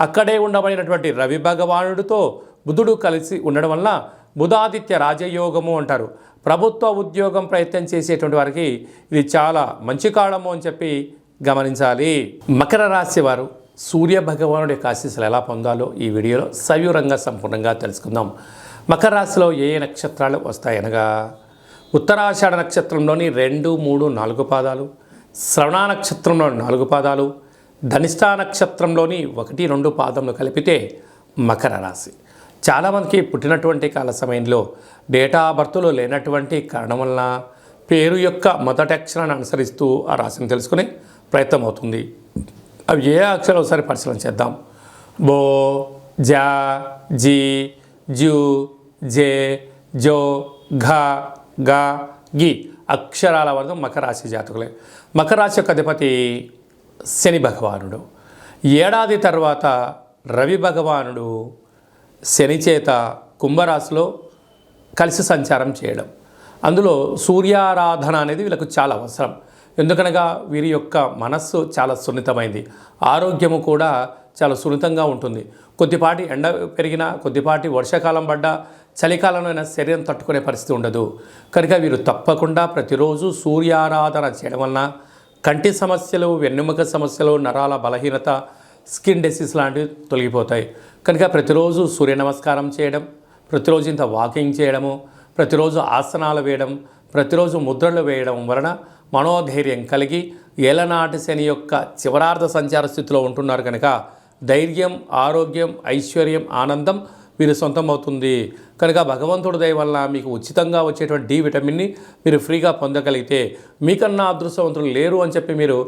అక్కడే ఉండబడినటువంటి రవి భగవానుడితో బుధుడు కలిసి ఉండడం వల్ల బుధాదిత్య రాజయోగము అంటారు. ప్రభుత్వ ఉద్యోగం ప్రయత్నం చేసేటువంటి వారికి ఇది చాలా మంచి కాలము అని చెప్పి గమనించాలి. మకర రాశి వారు సూర్య భగవానుడి యొక్క ఆశీస్సులు ఎలా పొందాలో ఈ వీడియోలో సవివరంగా సంపూర్ణంగా తెలుసుకుందాం. మకర రాశిలో ఏ ఏ నక్షత్రాలు వస్తాయనగా? ఉత్తరాషాఢ నక్షత్రంలోని రెండు మూడు నాలుగు పాదాలు శ్రవణ నక్షత్రంలోని నాలుగు పాదాలు ధనిష్టా నక్షత్రంలోని ఒకటి రెండు పాదములు కలిపితే మకర రాశి. చాలామందికి పుట్టినటువంటి కాల సమయంలో డేటా బర్త్లో లేనటువంటి కారణం వలన పేరు యొక్క మొదటి అక్షరాన్ని అనుసరిస్తూ ఆ రాశిని తెలుసుకునే ప్రయత్నం అవుతుంది. అవి ఏ అక్షరాలు ఒకసారి పరిశీలన చేద్దాం. బో జా జీ జూ జే జో ఘ గా గి అక్షరాల వరకు మకర రాశి జాతకులే. మకర రాశి యొక్క అధిపతి శని భగవానుడు. ఏడాది తర్వాత రవి భగవానుడు శని చేత కుంభరాశిలో కలిసి సంచారం చేయడం. అందులో సూర్యారాధన అనేది వీళ్ళకు చాలా అవసరం. ఎందుకనగా వీరి యొక్క మనస్సు చాలా సున్నితమైంది. ఆరోగ్యము కూడా చాలా సున్నితంగా ఉంటుంది. కొద్దిపాటి ఎండ పెరిగినా కొద్దిపాటి వర్షాకాలం పడ్డా చలికాలంలో అయినా శరీరం తట్టుకునే పరిస్థితి ఉండదు. కనుక వీరు తప్పకుండా ప్రతిరోజు సూర్యారాధన చేయడం వలన కంటి సమస్యలు వెన్నెముక సమస్యలు నరాల బలహీనత స్కిన్ డిసీజ్ లాంటివి తొలగిపోతాయి. కనుక ప్రతిరోజు సూర్య నమస్కారం చేయడం ప్రతిరోజు ఇంత వాకింగ్ చేయడము ప్రతిరోజు ఆసనాలు వేయడం ప్రతిరోజు ముద్రలు వేయడం వలన మనోధైర్యం కలిగి ఏలనాటి శని యొక్క చివరార్థ సంచార స్థితిలో ఉంటున్నారు కనుక ధైర్యం ఆరోగ్యం ఐశ్వర్యం ఆనందం మీరు సొంతం అవుతుంది కనుక భగవంతుడి దయ వల్ల మీకు ఉచితంగా వచ్చేటువంటి డి విటమిన్ని మీరు ఫ్రీగా పొందగలిగితే మీకన్నా అదృష్టవంతులు లేరు అని చెప్పి మీరు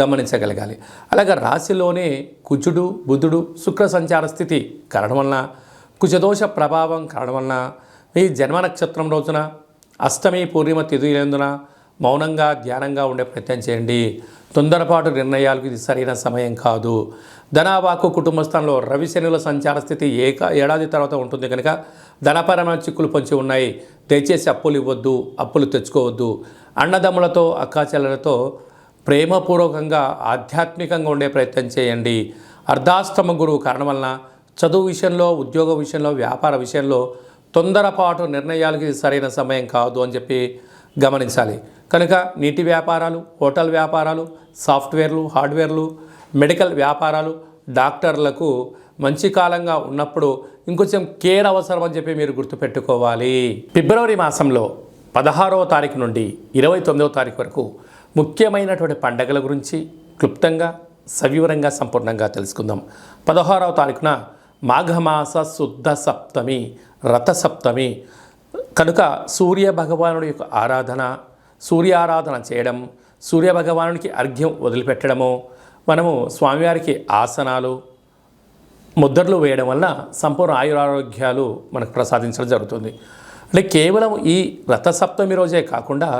గమనించగలగాలి. అలాగే రాశిలోనే కుజుడు బుధుడు శుక్ర సంచార స్థితి కారణం వలన కుజదోష ప్రభావం కారణం వలన మీ జన్మ నక్షత్రం రోజున అష్టమి పూర్ణిమ తిథిలందున మౌనంగా ధ్యానంగా ఉండే ప్రయత్నం చేయండి. తొందరపాటు నిర్ణయాలకు ఇది సరైన సమయం కాదు. ధనావాకు కుటుంబ స్థానంలో రవి శనుల సంచార స్థితి ఏక ఏడాది తర్వాత ఉంటుంది కనుక ధనపరమైన చిక్కులు పొంచి ఉన్నాయి. దయచేసి అప్పులు ఇవ్వద్దు అప్పులు తెచ్చుకోవద్దు. అన్నదమ్ములతో అక్కాచెల్లలతో ప్రేమపూర్వకంగా ఆధ్యాత్మికంగా ఉండే ప్రయత్నం చేయండి. అర్ధాష్టమ గురువు కారణం వలన చదువు విషయంలో ఉద్యోగ విషయంలో వ్యాపార విషయంలో తొందరపాటు నిర్ణయాలకి ఇది సరైన సమయం కాదు అని చెప్పి గమనించాలి. కనుక నీటి వ్యాపారాలు హోటల్ వ్యాపారాలు సాఫ్ట్వేర్లు హార్డ్వేర్లు మెడికల్ వ్యాపారాలు డాక్టర్లకు మంచి కాలంగా ఉన్నప్పుడు ఇంకొంచెం కేర్ అవసరం అని చెప్పి మీరు గుర్తుపెట్టుకోవాలి. ఫిబ్రవరి మాసంలో పదహారవ తారీఖు నుండి ఇరవై తొమ్మిదవ తారీఖు వరకు ముఖ్యమైనటువంటి పండగల గురించి క్లుప్తంగా సవివరంగా సంపూర్ణంగా తెలుసుకుందాం. పదహారవ తారీఖున మాఘమాస శుద్ధ సప్తమి రథ సప్తమి కనుక సూర్య భగవానుడి యొక్క ఆరాధన సూర్యారాధన చేయడం సూర్య భగవానుడికి అర్ఘ్యం వదిలిపెట్టడము మనము స్వామివారికి ఆసనాలు ముద్రలు వేయడం వల్ల సంపూర్ణ ఆయురారోగ్యాలు మనకు ప్రసాదించడం జరుగుతుంది. అంటే కేవలం ఈ రథసప్తమి రోజే కాకుండా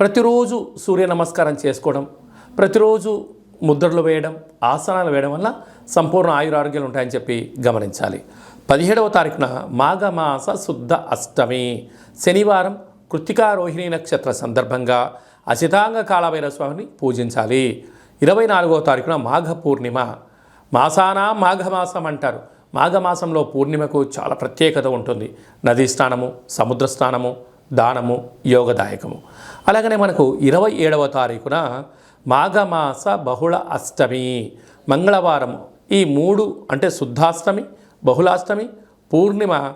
ప్రతిరోజు సూర్య నమస్కారం చేసుకోవడం ప్రతిరోజు ముద్రలు వేయడం ఆసనాలు వేయడం వల్ల సంపూర్ణ ఆయురారోగ్యాలు ఉంటాయని చెప్పి గమనించాలి. పదిహేడవ తారీఖున మాఘమాస శుద్ధ అష్టమి. శనివారం కృత్తికా రోహిణి నక్షత్ర సందర్భంగా అసితాంగ కాళభైరవ స్వామిని పూజించాలి. ఇరవై నాలుగవ తారీఖున మాఘ పూర్ణిమ. మాసానా మాఘమాసం అంటారు. మాఘమాసంలో పూర్ణిమకు చాలా ప్రత్యేకత ఉంటుంది. నదీ స్నానము సముద్ర స్నానము దానము యోగదాయకము. అలాగనే మనకు ఇరవై ఏడవ తారీఖున మాఘమాస బహుళ అష్టమి. మంగళవారం ఈ మూడు అంటే శుద్ధాష్టమి బహుళాష్టమి పూర్ణిమ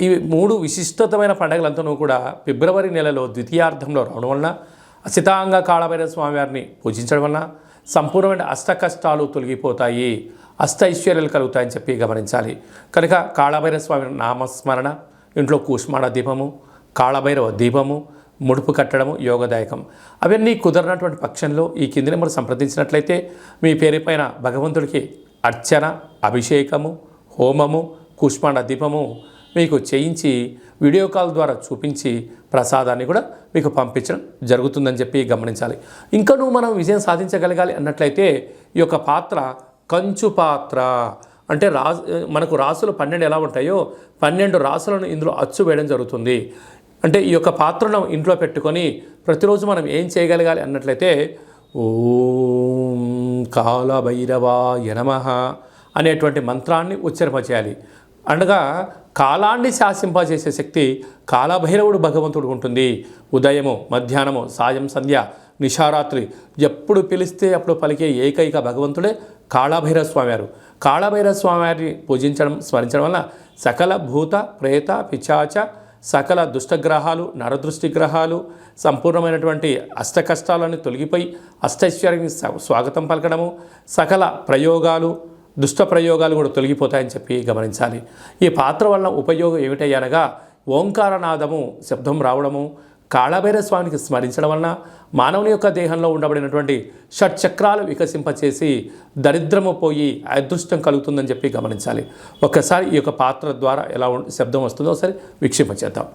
ఇవి మూడు విశిష్టతమైన పండగలంతనూ కూడా ఫిబ్రవరి నెలలో ద్వితీయార్థంలో రావడం వలన అసితాంగ కాళభైరవ స్వామివారిని పూజించడం వలన సంపూర్ణమైన అష్ట కష్టాలు తొలగిపోతాయి. అష్ట ఐశ్వర్యాలు కలుగుతాయని చెప్పి గమనించాలి. కనుక కాళభైరవ స్వామి నామస్మరణ ఇంట్లో కూష్మాణ దీపము కాళభైరవ దీపము ముడుపు కట్టడము యోగదాయకం. అవన్నీ కుదరనటువంటి పక్షంలో ఈ కింది నెంబర్ సంప్రదించినట్లయితే మీ పేరు పైన భగవంతుడికి అర్చన అభిషేకము హోమము కుష్మాండ దీపము మీకు చేయించి వీడియో కాల్ ద్వారా చూపించి ప్రసాదాన్ని కూడా మీకు పంపించడం జరుగుతుందని చెప్పి గమనించాలి. ఇంకనూ మనం విజయం సాధించగలగాలి అన్నట్లయితే ఈ యొక్క పాత్ర కంచు పాత్ర. అంటే రాజు మనకు రాసులు పన్నెండు ఎలా ఉంటాయో పన్నెండు రాసులను ఇందులో అచ్చు వేయడం జరుగుతుంది. అంటే ఈ యొక్క పాత్రను ఇంట్లో పెట్టుకొని ప్రతిరోజు మనం ఏం చేయగలగాలి అన్నట్లయితే ఓం కాలభైరవాయ నమః. అనేటువంటి మంత్రాన్ని ఉచ్చరింపచేయాలి అనగా కాలాన్ని శాసింపజేసే శక్తి కాలభైరవుడు భగవంతుడు ఉంటుంది. ఉదయము మధ్యాహ్నము సాయం సంధ్య నిషారాత్రి ఎప్పుడు పిలిస్తే అప్పుడు పలికే ఏకైక భగవంతుడే కాళభైరవ స్వామివారు. కాళభైరవ స్వామివారిని పూజించడం స్మరించడం వల్ల సకల భూత ప్రేత పిచాచ సకల దుష్టగ్రహాలు నరదృష్టి గ్రహాలు సంపూర్ణమైనటువంటి అష్ట కష్టాలను తొలగిపోయి అష్టైశ్వర్యానికి స్వాగతం పలకడము సకల ప్రయోగాలు దుష్ట ప్రయోగాలు కూడా తొలగిపోతాయని చెప్పి గమనించాలి. ఈ పాత్ర వలన ఉపయోగం ఏమిటయ్యనగా ఓంకారనాదము శబ్దం రావడము కాళభైర స్వామికి స్మరించడం వలన మానవుని యొక్క దేహంలో ఉండబడినటువంటి షట్చక్రాలు వికసింపచేసి దరిద్రము పోయి అదృష్టం కలుగుతుందని చెప్పి గమనించాలి. ఒక్కసారి ఈ యొక్క పాత్ర ద్వారా ఎలా శబ్దం వస్తుందో ఒకసారి వీక్షింపచేద్దాం.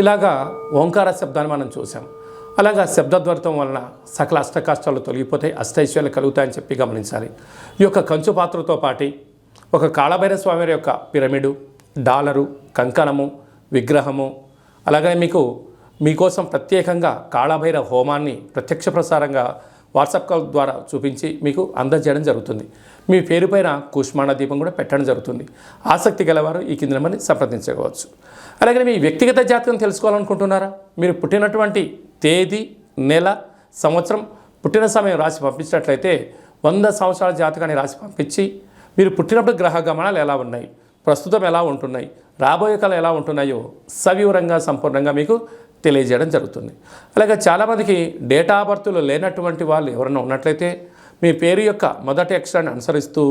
ఇలాగా ఓంకార శబ్దాన్ని మనం చూసాం అలాగా శబ్దద్వర్తం వలన సకల అష్టకాష్టాలు తొలగిపోతాయి అష్టైశ్వర్యాలు కలుగుతాయని చెప్పి గమనించాలి. ఈ యొక్క కంచు పాత్రతో పాటి ఒక కాళభైర స్వామి యొక్క పిరమిడు డాలరు కంకణము విగ్రహము అలాగనే మీకు మీకోసం ప్రత్యేకంగా కాళభైర హోమాన్ని ప్రత్యక్ష ప్రసారంగా వాట్సాప్ కాల్ ద్వారా చూపించి మీకు అందజేయడం జరుగుతుంది. మీ పేరు పైన కూష్మాండ దీపం కూడా పెట్టడం జరుగుతుంది. ఆసక్తి గలవారు ఈ కింద నెంబర్ని సంప్రదించవచ్చు. అలాగే మీ వ్యక్తిగత జాతకం తెలుసుకోవాలనుకుంటున్నారా? మీరు పుట్టినటువంటి తేదీ నెల సంవత్సరం పుట్టిన సమయం రాసి పంపించినట్లయితే వంద సంవత్సరాల జాతకాన్ని రాసి పంపించి మీరు పుట్టినప్పుడు గ్రహ గమనాలు ఎలా ఉన్నాయి? ప్రస్తుతం ఎలా ఉంటున్నాయి? రాబోయే కాలం ఎలా ఉంటున్నాయో సవివరంగా సంపూర్ణంగా మీకు తెలియజేయడం జరుగుతుంది. అలాగే చాలామందికి డేటా ఆఫ్ బర్త్లు లేనటువంటి వాళ్ళు ఎవరైనా ఉన్నట్లయితే మీ పేరు యొక్క మొదటి అక్షరాన్ని అనుసరిస్తూ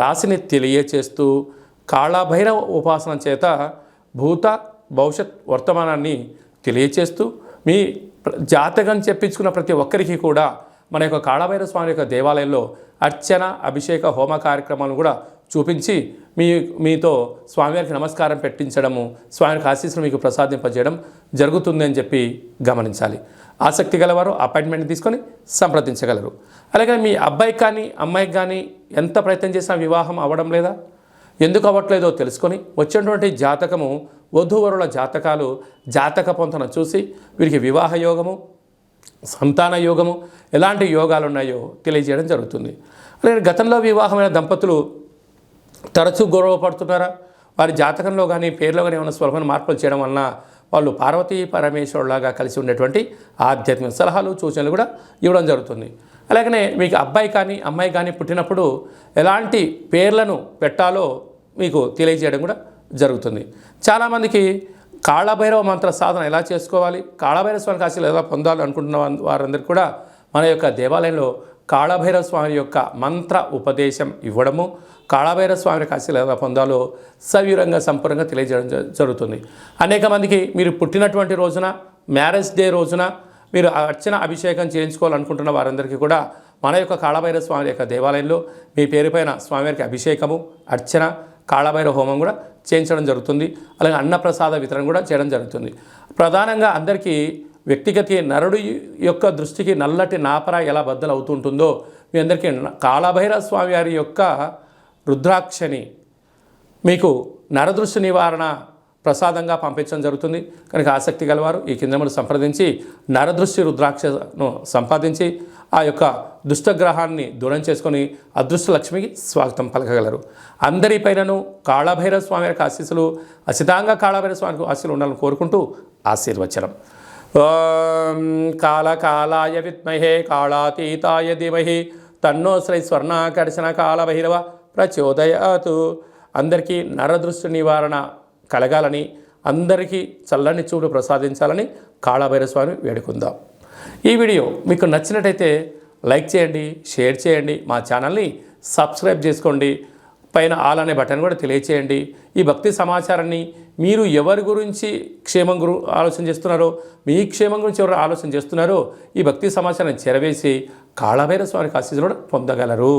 రాశిని తెలియచేస్తూ కాళభైరవ ఉపాసన చేత భూత భవిష్యత్ వర్తమానాన్ని తెలియచేస్తూ మీ జాతకం చెప్పించుకున్న ప్రతి ఒక్కరికి కూడా మన యొక్క కాళభైరవ స్వామి యొక్క దేవాలయంలో అర్చన అభిషేక హోమ కార్యక్రమాలను కూడా చూపించి మీ మీతో స్వామివారికి నమస్కారం పెట్టించడము స్వామివారికి ఆశీస్సులు మీకు ప్రసాదింపజేయడం జరుగుతుంది అని చెప్పి గమనించాలి. ఆసక్తి గలవారు అపాయింట్మెంట్ తీసుకొని సంప్రదించగలరు. అలాగే మీ అబ్బాయికి కానీ అమ్మాయికి కానీ ఎంత ప్రయత్నం చేసినా వివాహం అవ్వడం లేదా? ఎందుకు అవ్వట్లేదో తెలుసుకొని వచ్చినటువంటి జాతకము వధూవరుల జాతకాలు జాతక పొంతన చూసి వీరికి వివాహ యోగము సంతాన యోగము ఎలాంటి యోగాలు ఉన్నాయో తెలియజేయడం జరుగుతుంది. అలాగే గతంలో వివాహమైన దంపతులు తరచూ గౌరవపడుతున్నారా వారి జాతకంలో కానీ పేర్లో కానీ ఏమైనా స్వల్పమైన మార్పులు చేయడం వలన వాళ్ళు పార్వతీ పరమేశ్వరులాగా కలిసి ఉండేటువంటి ఆధ్యాత్మిక సలహాలు సూచనలు కూడా ఇవ్వడం జరుగుతుంది. అలాగనే మీకు అబ్బాయి కానీ అమ్మాయి కానీ పుట్టినప్పుడు ఎలాంటి పేర్లను పెట్టాలో మీకు తెలియజేయడం కూడా జరుగుతుంది. చాలామందికి కాళభైరవ మంత్ర సాధన ఎలా చేసుకోవాలి? కాళభైరవ స్వామి కాశీలు ఎలా పొందాలి అనుకుంటున్న వారందరూ కూడా మన యొక్క దేవాలయంలో కాళభైరవ స్వామి యొక్క మంత్ర ఉపదేశం ఇవ్వడము కాళభైరవ స్వామి యొక్క ఆశలు ఎలా పొందాలో సవివరంగా సంపూర్ణంగా తెలియజేయడం జ- జరుగుతుంది. అనేక మందికి మీరు పుట్టినటువంటి రోజున మ్యారేజ్ డే రోజున మీరు అర్చన అభిషేకం చేయించుకోవాలనుకుంటున్న వారందరికీ కూడా మన యొక్క కాళభైరవ స్వామి యొక్క దేవాలయంలో మీ పేరుపైన స్వామివారికి అభిషేకము అర్చన కాళభైరవ హోమం కూడా చేయించడం జరుగుతుంది. అలాగే అన్నప్రసాద వితరణ కూడా చేయడం జరుగుతుంది. ప్రధానంగా అందరికీ వ్యక్తిగత నరుడు యొక్క దృష్టికి నల్లటి నాపర ఎలా బద్దలు అవుతుంటుందో మీ అందరికీ కాళభైరవ స్వామి వారి యొక్క రుద్రాక్షని మీకు నరదృష్టి నివారణ ప్రసాదంగా పంపించడం జరుగుతుంది. కనుక ఆసక్తి గలవారు ఈ కిందములు సంప్రదించి నరదృష్టి రుద్రాక్షను సంపాదించి ఆ యొక్క దుష్టగ్రహాన్ని దూరం చేసుకొని అదృష్ట లక్ష్మికి స్వాగతం పలకగలరు. అందరిపైనను కాళభైరవ స్వామి యొక్క ఆశీస్సులు అసితంగా కాళభైరవ స్వామికి ఆశీస్సులు ఉండాలని కోరుకుంటూ ఆశీర్వచనం. ఓం కాళకాలాయ విద్మహే కాళాతీతాయ ధీమహి తన్నో శ్రీ స్వర్ణాకర్షణ కాళభైరవ ప్రచోదయాతు. అందరికీ నరదృష్టి నివారణ కలగాలని అందరికీ చల్లని చూడు ప్రసాదించాలని కాళభైరస్వామి వేడుకుందాం. ఈ వీడియో మీకు నచ్చినట్టయితే లైక్ చేయండి షేర్ చేయండి మా ఛానల్ని సబ్స్క్రైబ్ చేసుకోండి. పైన ఆల్ అనే బటన్ కూడా తెలియచేయండి. ఈ భక్తి సమాచారాన్ని మీరు ఎవరి గురించి క్షేమం గురు ఆలోచన చేస్తున్నారో మీ క్షేమం గురించి ఎవరు ఆలోచన చేస్తున్నారో ఈ భక్తి సమాచారాన్ని చేరవేసి కాళభైర స్వామికి ఆశీస్సులు కూడా పొందగలరు.